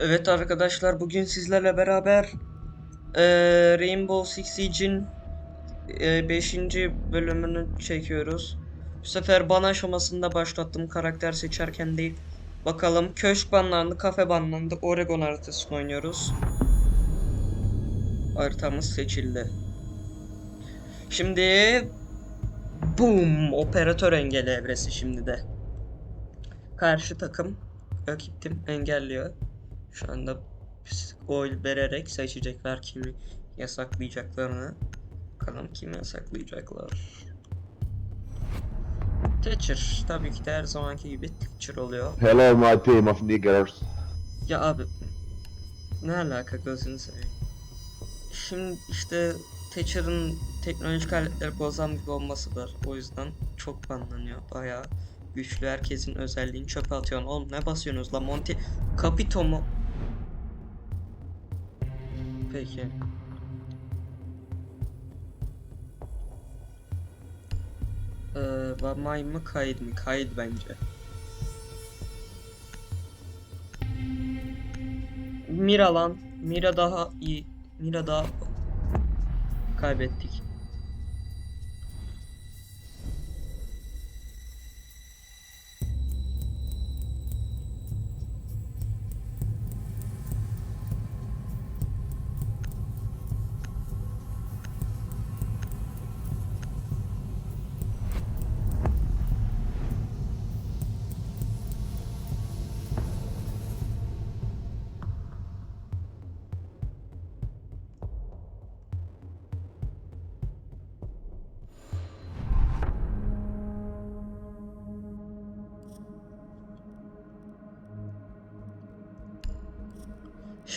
Evet arkadaşlar bugün sizlerle beraber eee, Rainbow Six Siege'in 5. bölümünü çekiyoruz. Bu sefer ban aşamasında başlattım karakter seçerken değil. Bakalım köşk banlandı, kafe banlandı, Oregon haritasını oynuyoruz. Haritamız seçildi. Şimdi boom operatör engeli evresi şimdi de. Karşı takım rakiptim engelliyor. Şu anda oy vererek seçecekler kimi yasaklayacaklarını. Bakalım kimi yasaklayacaklar. Thatcher tabii ki de her zamanki gibi Thatcher oluyor. Hello, my team of niggers. Ya abi ne alaka gözünü seveyim. Şimdi işte Thatcher'ın teknolojik aletleri bozan bir bombası var. O yüzden çok banlanıyor. Bayağı güçlü. Herkesin özelliğini çöpe atıyorsun. Oğlum ne basıyorsunuz lan Monty? Capito mu? Peki. Ee, Vamay mı kayıt mı? Kayıt bence. Mira lan. Mira daha iyi. Mira daha kaybettik.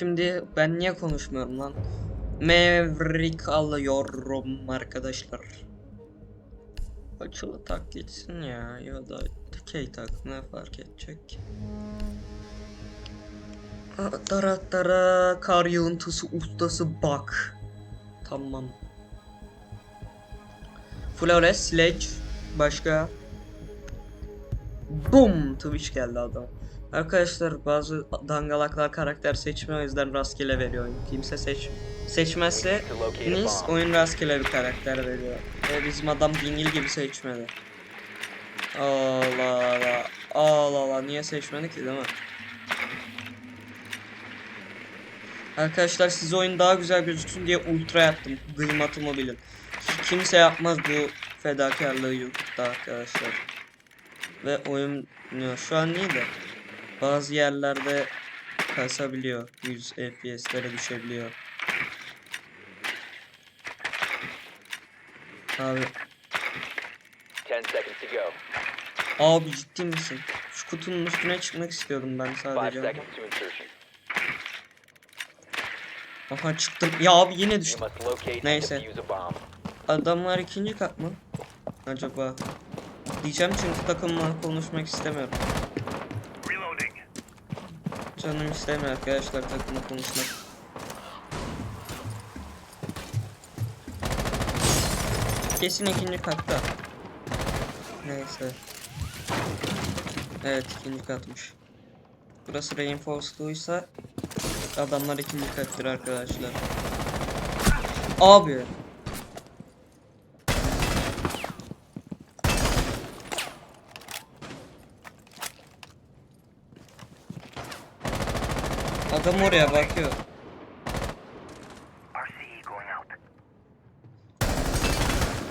Şimdi ben niye konuşmuyorum lan? Maverick alıyorum arkadaşlar. Açılı tak gitsin ya ya da dikey tak ne fark edecek? Ha, Tara tara kar yığıntısı ustası bak. Tamam. Flores, Sledge, başka. Boom! Twitch geldi adam. Arkadaşlar bazı dangalaklar karakter seçmiyor o yüzden rastgele veriyor oyun. Kimse seç seçmezse Nis oyun rastgele bir karakter veriyor. Ve bizim adam Dingil gibi seçmedi. Allah Allah. Allah Allah niye seçmedi ki değil mi? Arkadaşlar size oyun daha güzel gözüksün diye ultra yaptım. Gıymatımı bilin. Kimse yapmaz bu fedakarlığı YouTube'da arkadaşlar. Ve oyun şu an iyi de bazı yerlerde kasabiliyor. 100 FPS'lere düşebiliyor. Abi, 10 seconds to go. abi ciddi misin? Şu kutunun üstüne çıkmak istiyordum ben 5 sadece. Aha çıktım. Ya abi yine düştüm. Neyse. Adamlar ikinci kat mı? Acaba? Diyeceğim çünkü takımla konuşmak istemiyorum. Canım istemiyor arkadaşlar takımla konuşmak. Kesin ikinci katta. Neyse. Evet ikinci katmış. Burası reinforced'luysa adamlar ikinci kattır arkadaşlar. Abi. Adam oraya bakıyor. RCE going out.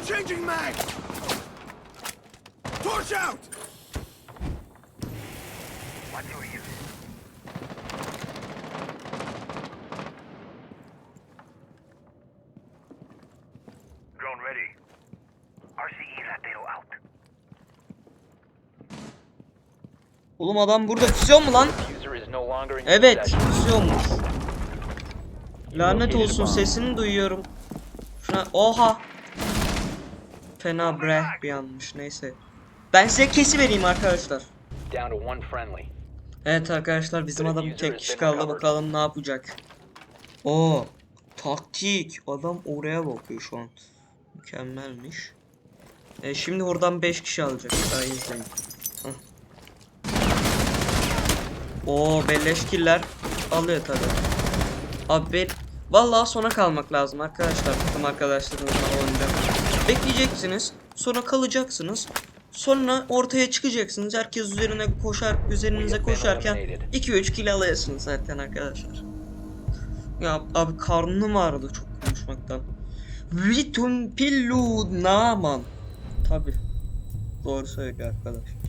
Changing mag! Torch out! What's your use? Drone ready. RCE Latero out. Oğlum adam burada pusuyor mu lan? Evet possession. pusuyormuş. Lanet olsun sesini duyuyorum. Şuna oha. Fena breh bir anmış neyse. Ben size kesi vereyim arkadaşlar. Evet arkadaşlar bizim adam tek kişi kaldı bakalım ne yapacak. Oo taktik adam oraya bakıyor şu an. Mükemmelmiş. E, şimdi oradan 5 kişi alacak. Daha izleyin. Hah. Oo belleş killer. alıyor tabi. Abi ben vallahi sona kalmak lazım arkadaşlar takım arkadaşlarınızla oynayacak. Bekleyeceksiniz. Sonra kalacaksınız. Sonra ortaya çıkacaksınız. Herkes üzerine koşar, üzerinize koşarken 2-3 kill alıyorsunuz zaten arkadaşlar. Ya abi karnım ağrıdı çok konuşmaktan. Vitun pillu naman. Tabi. Doğru söylüyor arkadaş.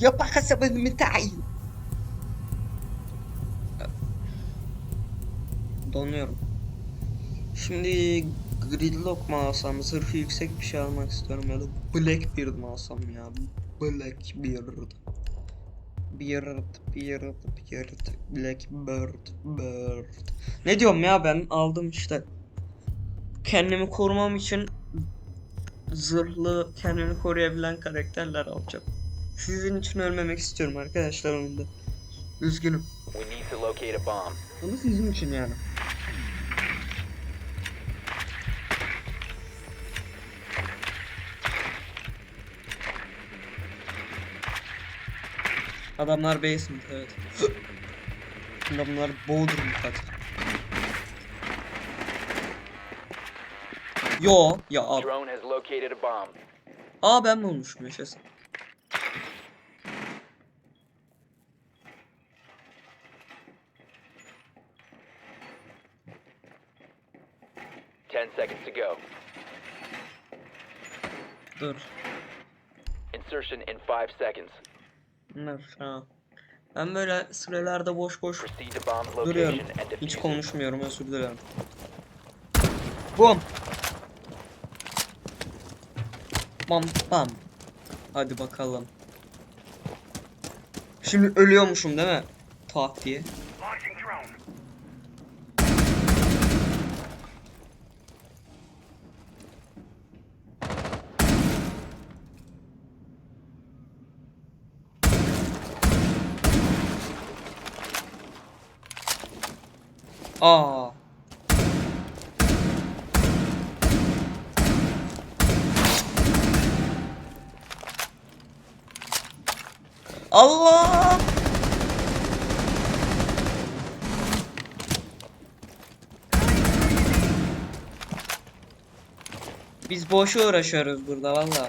Yapakasa benim mitayım. Donuyorum. Şimdi gridlock mu alsam, zırhı yüksek bir şey almak istiyorum ya da Blackbeard mı alsam ya? Blackbeard. Beard, beard, beard, Blackbird, bird. Ne diyorum ya ben aldım işte. Kendimi korumam için zırhlı, kendini koruyabilen karakterler alacağım. Sizin için ölmemek istiyorum arkadaşlar oyunda. Üzgünüm. We need to locate a bomb. Ama sizin için yani. Adamlar basement evet. Adamlar Bodrum kat. Yo ya abi. Drone has located a bomb. Aa ben bulmuşum yaşasın. Ten seconds to go. Dur. Insertion in five seconds. Dur. Ha. Ben böyle sürelerde boş boş duruyorum. Hiç konuşmuyorum özür dilerim. Bum. Bam bam. Hadi bakalım. Şimdi ölüyormuşum değil mi? Tak diye. Aa. Allah! Biz boşu uğraşıyoruz burada valla.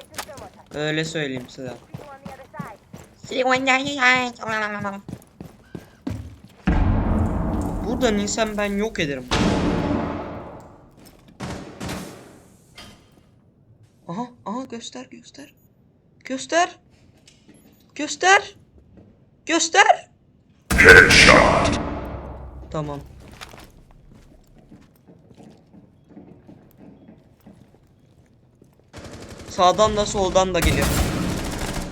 Öyle söyleyeyim size. Buradan insan ben yok ederim. Aha, aha göster göster. Göster. Göster. Göster. Tamam. Sağdan da soldan da geliyor.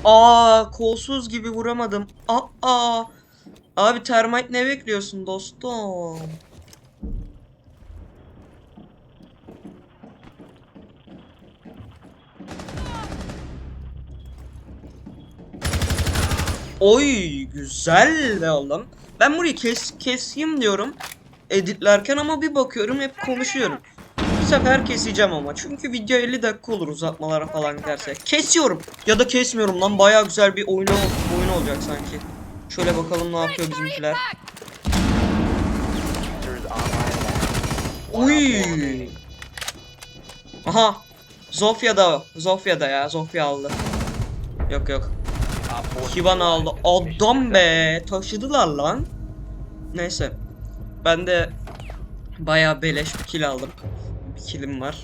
Aa, kolsuz gibi vuramadım. Aa. Abi termite ne bekliyorsun dostum? Oy güzel de oğlum. Ben burayı kes keseyim diyorum editlerken ama bir bakıyorum hep konuşuyorum. Bu sefer keseceğim ama çünkü video 50 dakika olur uzatmalara falan giderse. Kesiyorum ya da kesmiyorum lan bayağı güzel bir oyun, oyun olacak sanki. Şöyle bakalım ne yapıyor bizimkiler. Uy. Aha. Zofya'da. Zofya'da ya. Zofya aldı. Yok yok. Kivan aldı. Adam be. Taşıdılar lan. Neyse. Ben de bayağı beleş bir kill aldım. Bir killim var.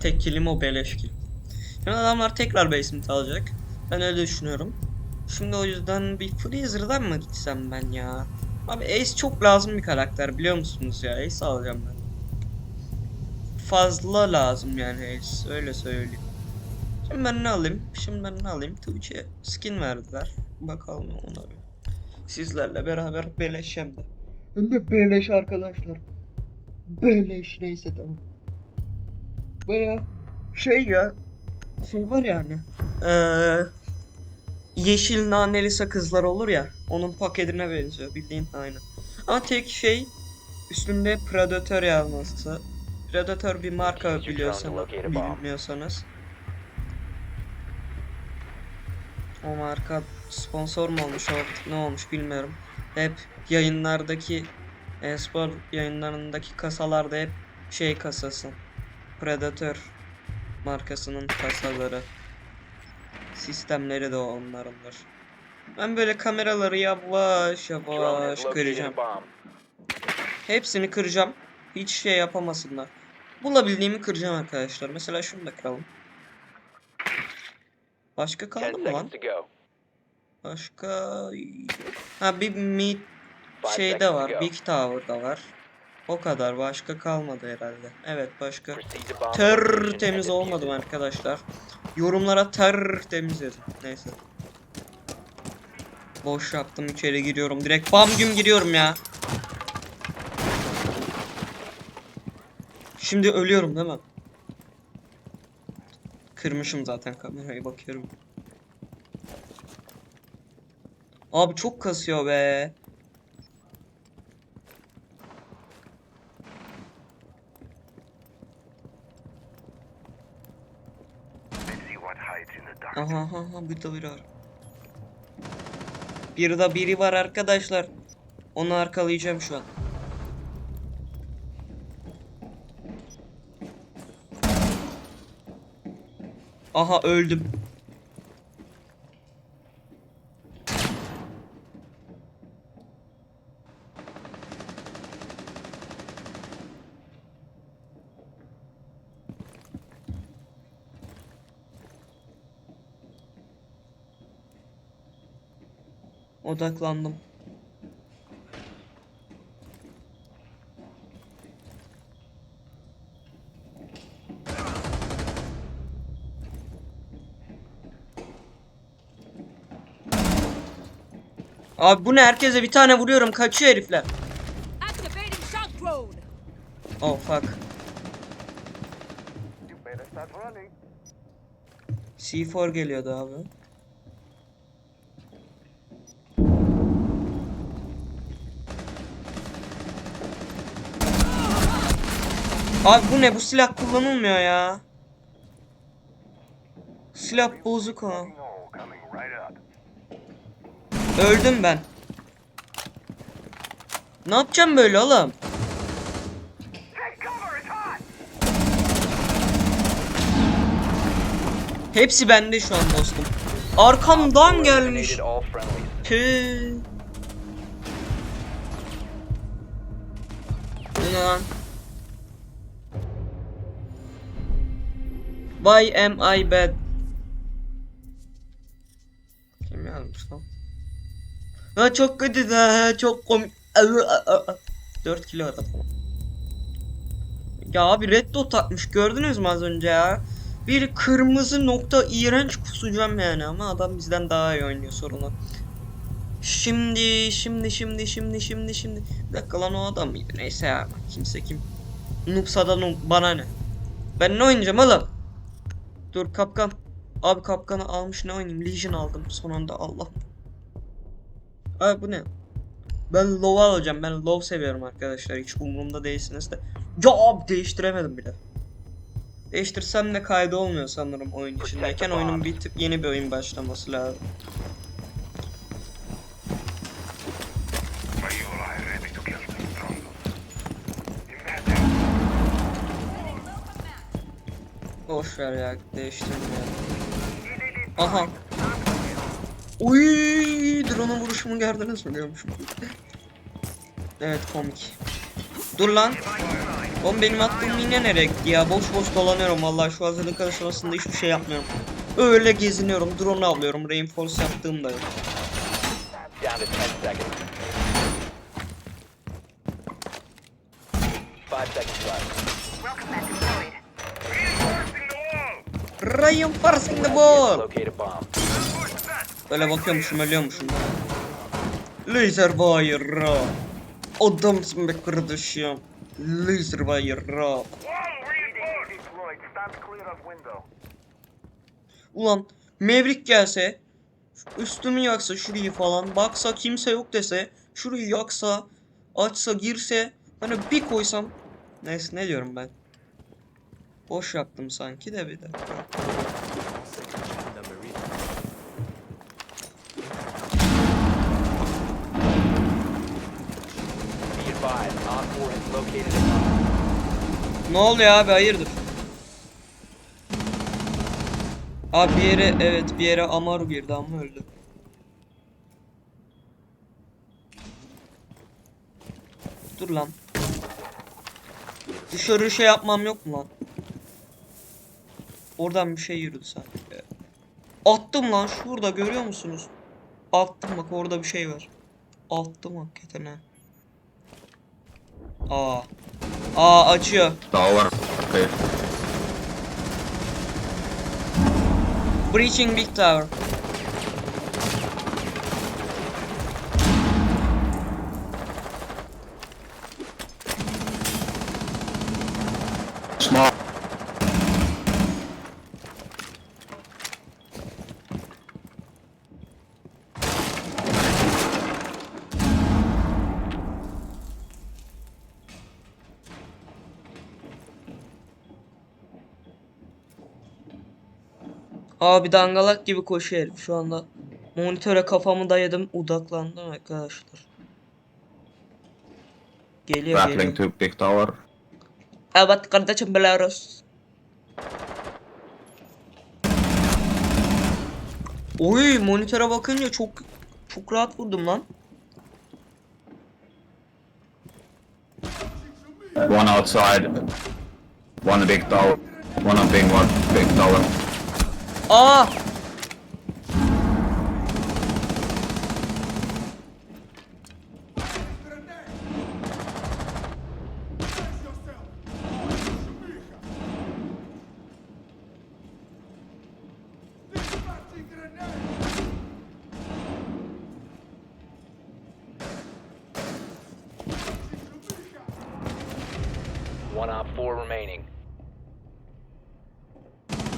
Tek killim o beleş kill. Şimdi adamlar tekrar basement alacak. Ben öyle düşünüyorum. Şimdi o yüzden bir Freezer'dan mı gitsem ben ya? Abi Ace çok lazım bir karakter biliyor musunuz ya? Ace alacağım ben. Fazla lazım yani Ace. Öyle söyleyeyim. Şimdi ben ne alayım? Şimdi ben ne alayım? Twitch'e skin verdiler. Bakalım ona bir. Sizlerle beraber beleş hem de. Hem beleş arkadaşlar. Beleş neyse tamam. Baya şey ya. Şey var yani. Eee yeşil naneli sakızlar olur ya. Onun paketine benziyor bildiğin aynı. Ama tek şey üstünde Predator yazması. Predator bir marka biliyorsanız bilmiyorsanız. O marka sponsor mu olmuş artık ne olmuş bilmiyorum. Hep yayınlardaki e-spor yayınlarındaki kasalarda hep şey kasası. Predator markasının kasaları. Sistemleri de onlarındır. Ben böyle kameraları yavaş yavaş kıracağım. Hepsini kıracağım. Hiç şey yapamasınlar. Bulabildiğimi kıracağım arkadaşlar. Mesela şunu da kıralım. Başka 10 kaldı mı lan? Başka... Ha bir mid şeyde seconds var. Big Tower'da var. O kadar. Başka kalmadı herhalde. Evet başka. And temiz olmadım arkadaşlar. Yorumlara ter temiz yazın. Neyse. Boş yaptım içeri giriyorum. Direkt bam güm giriyorum ya. Şimdi ölüyorum değil mi? Kırmışım zaten kamerayı bakıyorum. Abi çok kasıyor be. Aha aha aha bir de biri var. Bir de biri var arkadaşlar. Onu arkalayacağım şu an. Aha öldüm. Odaklandım. Abi bu ne? Herkese bir tane vuruyorum. Kaçıyor herifler. Oh fuck. You better start running. C4 geliyordu abi. Abi bu ne? Bu silah kullanılmıyor ya. Silah bozuk o. Öldüm ben. Ne yapacağım böyle oğlum? Hepsi bende şu an dostum. Arkamdan gelmiş. Tüh. Ne lan? Why am I bad? Kim yazmış lan? Ha çok kötü de çok komik. 4 kilo adam. Ya abi red dot atmış gördünüz mü az önce ya? Bir kırmızı nokta iğrenç kusacağım yani ama adam bizden daha iyi oynuyor sorunu. Şimdi, şimdi, şimdi, şimdi, şimdi, şimdi. Bir dakika lan o adam mıydı? Neyse ya. Kimse kim. Noobsa'da noob. Bana ne? Ben ne oynayacağım oğlum? Dur kapkan. Abi kapkanı almış ne oynayayım? Legion aldım son anda Allah. Abi bu ne? Ben low alacağım. Ben low seviyorum arkadaşlar. Hiç umurumda değilsiniz de. Ya abi değiştiremedim bile. Değiştirsem de kaydı olmuyor sanırım oyun içindeyken. Oyunun bitip yeni bir oyun başlaması lazım. Boş ya değiştirme. Aha. Uy, drone'un vuruşumu gördünüz mü diyormuşum. evet komik. Dur lan. Oğlum benim attığım mine nereye? Boş boş dolanıyorum vallahi şu hazırlık aşamasında hiçbir şey yapmıyorum. Öyle geziniyorum, drone avlıyorum, reinforce yaptığım da. Down to 10 seconds. Five seconds left. Reinforcing the Last chance to ball. Böyle bakıyormuşum, ölüyormuşum. Laser fire. Adamsın be kardeşim. Laser window. Ulan Maverick gelse üstümü yaksa şurayı falan baksa kimse yok dese şurayı yaksa açsa girse hani bir koysam neyse ne diyorum ben boş yaptım sanki de bir dakika 4 has located a bomb. Ne oluyor abi hayırdır? Abi bir yere evet bir yere Amaru girdi ama öldü. Dur lan. Dışarı şey yapmam yok mu lan? Oradan bir şey yürüdü sanki. Attım lan şurada görüyor musunuz? Attım bak orada bir şey var. Attım hakikaten ha. Aa. Aa açıyor. Tower. Okay. Breaching Big Tower. Abi dangalak gibi koşuyor herif şu anda. Monitöre kafamı dayadım odaklandım arkadaşlar. Geliyor Battling geliyor. to big tower. Evet kardeşim Belarus. Oy monitöre bakınca çok çok rahat vurdum lan. One outside. One big tower. One on big one big tower. Aa!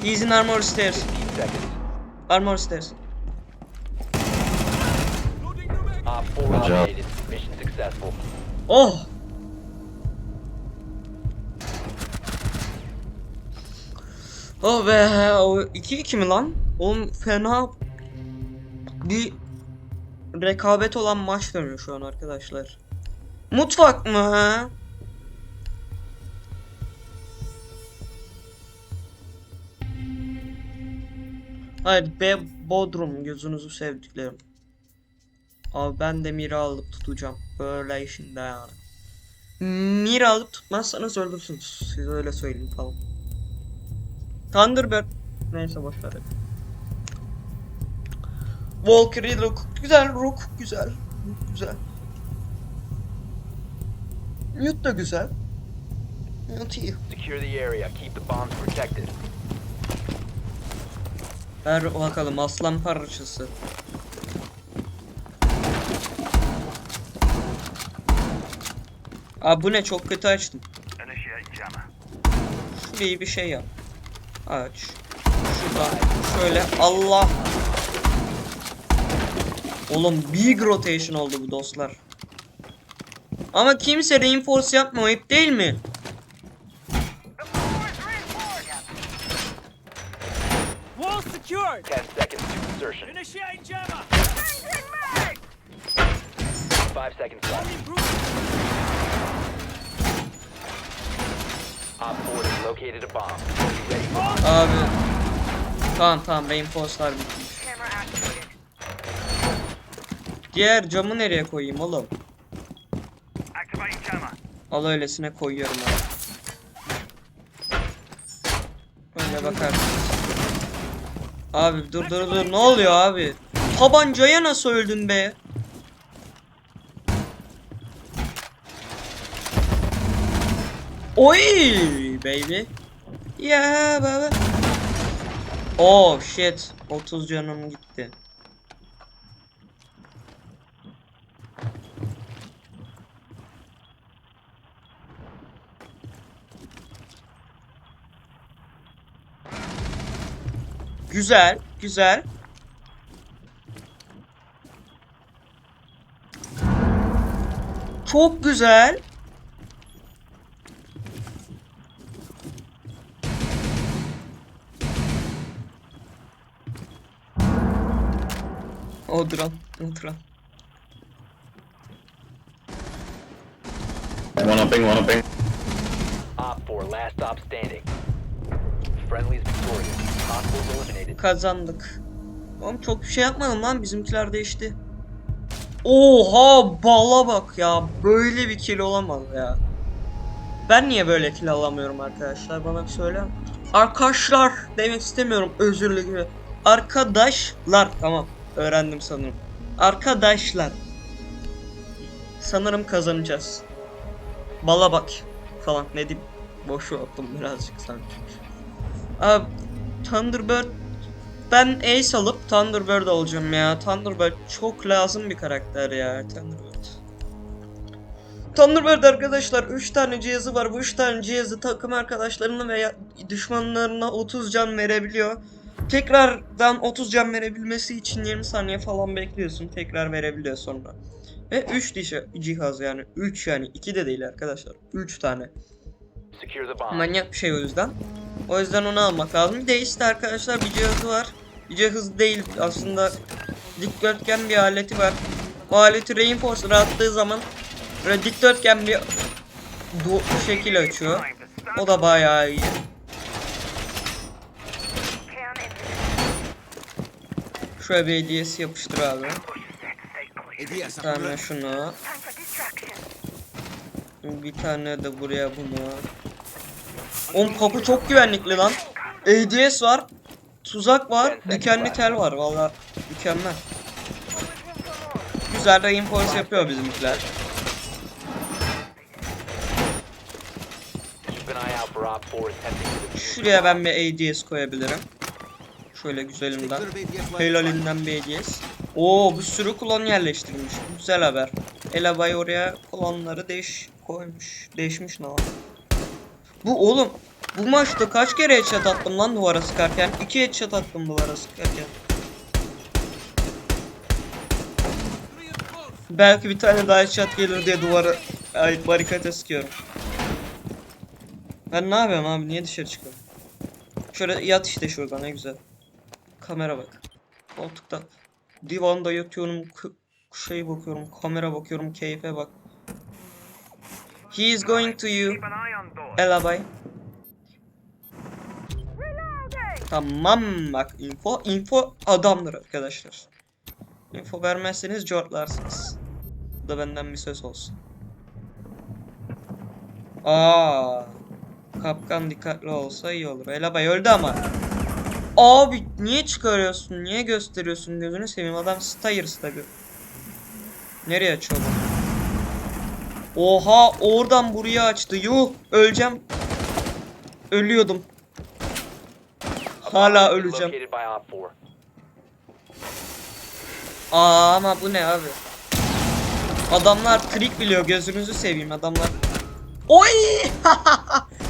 He's in armor stairs. 15 seconds. Armor stairs. Op 4 Good job. eliminated. Mission successful. Oh! Oh be, o 2-2 mi lan? Oğlum fena bir rekabet olan maç dönüyor şu an arkadaşlar. Mutfak mı? Hayır, B Bodrum gözünüzü sevdiklerim. Abi ben de mira alıp tutacağım. Böyle işinde yani. Mira alıp tutmazsanız öldürsünüz. Size öyle söyleyeyim falan. Thunderbird. Neyse boşver. hadi. Valkyrie look. Güzel rook. Güzel. Rook güzel. Mute da güzel. Mute iyi. Secure the area. Keep the bombs protected. Ver bakalım aslan parçası. Abi bu ne çok kötü açtım. Şurayı bir şey yap. Aç. Şuradan şöyle Allah. Oğlum big rotation oldu bu dostlar. Ama kimse reinforce yapmıyor ayıp değil mi? Wall secured. 10 seconds to Initiate jammer. 5 seconds left. Op 4 has located a bomb. Be ready for Abi. Tamam tamam reinforce'lar bitmiş. Diğer camı nereye koyayım oğlum? Activating jammer. Al öylesine koyuyorum abi. Öyle bakarsınız. Abi dur dur dur ne oluyor abi? Tabancaya nasıl öldün be? Oy baby. Yeah baby. Oh shit. 30 canım gitti. Güzel, güzel. Çok güzel. Oturan, oturan. One on ping, one on ping. Op 4, last stop standing. Friendlies victorious. Kazandık. Oğlum çok bir şey yapmadım lan bizimkiler değişti. Oha bala bak ya. Böyle bir kill olamaz ya. Ben niye böyle kill alamıyorum arkadaşlar? Bana bir söyle. Arkadaşlar demek istemiyorum özür dilerim. Arkadaşlar tamam öğrendim sanırım. Arkadaşlar. Sanırım kazanacağız. Bala bak falan ne diyeyim. Boş yaptım birazcık sanki. Abi Thunderbird ben Ace alıp Thunderbird olacağım ya. Thunderbird çok lazım bir karakter ya. Thunderbird. Thunderbird arkadaşlar 3 tane cihazı var. Bu 3 tane cihazı takım arkadaşlarına veya düşmanlarına 30 can verebiliyor. Tekrardan 30 can verebilmesi için 20 saniye falan bekliyorsun. Tekrar verebiliyor sonra. Ve 3 cihaz yani. 3 yani. 2 de değil arkadaşlar. 3 tane. Manyak bir şey o yüzden. O yüzden onu almak lazım. Bir de işte arkadaşlar bir cihazı var. Bir cihaz değil aslında dikdörtgen bir aleti var. O aleti reinforcer attığı zaman böyle dikdörtgen bir du- şekil açıyor. O da bayağı iyi. Şöyle bir hediyesi yapıştır abi. Tane şunu. Bir tane de buraya bunu. Oğlum kapı çok güvenlikli lan. ADS var. Tuzak var. Dikenli tel var. Valla mükemmel. Güzel reinforce yapıyor bizimkiler. Keep an eye out for Op 4 attempting to defuse Şuraya ben bir ADS koyabilirim. Şöyle güzelinden. Helalinden bir ADS. Oo bir sürü klon yerleştirilmiş. Güzel haber. Elabay oraya klonları değiş koymuş. Değişmiş ne var? Bu oğlum bu maçta kaç kere headshot attım lan duvara sıkarken? İki headshot attım duvara sıkarken. Belki bir tane daha headshot gelir diye duvara ay barikata sıkıyorum. Ben ne yapıyorum abi? Niye dışarı çıkıyorum? Şöyle yat işte şurada ne güzel. Kamera bak. Koltukta. Divanda yatıyorum. Şey bakıyorum. Kamera bakıyorum. Keyfe bak. He is going to you. Elabay. Tamam bak info info adamdır arkadaşlar. Info vermezseniz cortlarsınız. Bu da benden bir söz olsun. Aa, kapkan dikkatli olsa iyi olur. Elabay öldü ama. Abi niye çıkarıyorsun? Niye gösteriyorsun gözünü seveyim adam Styres tabi. Nereye açıyor bu? Oha oradan buraya açtı. Yuh öleceğim. Ölüyordum. Hala öleceğim. located by Op 4. Aa ama bu ne abi? Adamlar trik biliyor gözünüzü seveyim adamlar. Oy!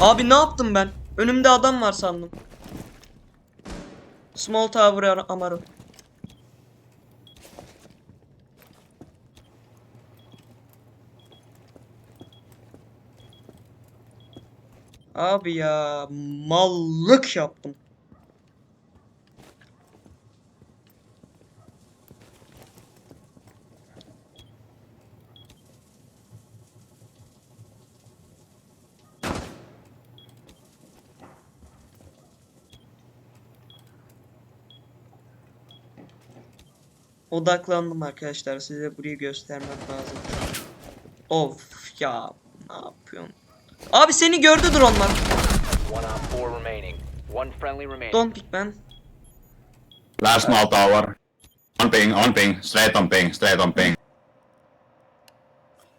Abi ne yaptım ben? Önümde adam var sandım. Small Tower Ar- Amaru. Abi ya mallık yaptım. Odaklandım arkadaşlar. Size burayı göstermem lazım. Of ya ne yapıyorsun? Abi seni gördüdür onlar. One Op 4 remaining. One friendly remaining. Don't pick man. Last small tower. On ping, on ping, straight on ping, straight on ping.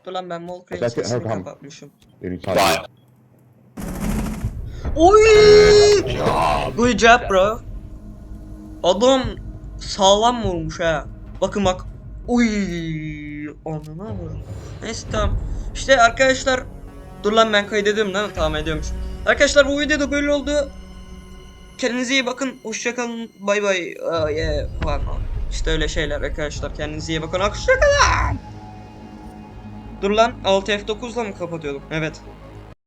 Dur lan ben Volcrane Zaten sesini kapatmışım. Bye. Oy! Good job bro. Adam sağlam vurmuş ha. Bakın bak. Uy! Anına vur. Neyse tamam. İşte arkadaşlar Dur lan ben kaydediyorum mi? Tamam ediyormuş. Arkadaşlar bu videoda böyle oldu. Kendinize iyi bakın. Hoşçakalın. Bay bay. Oh yeah. Falan. İşte öyle şeyler arkadaşlar. Kendinize iyi bakın. Hoşçakalın. Dur lan. Alt F9'la mı kapatıyordum? Evet.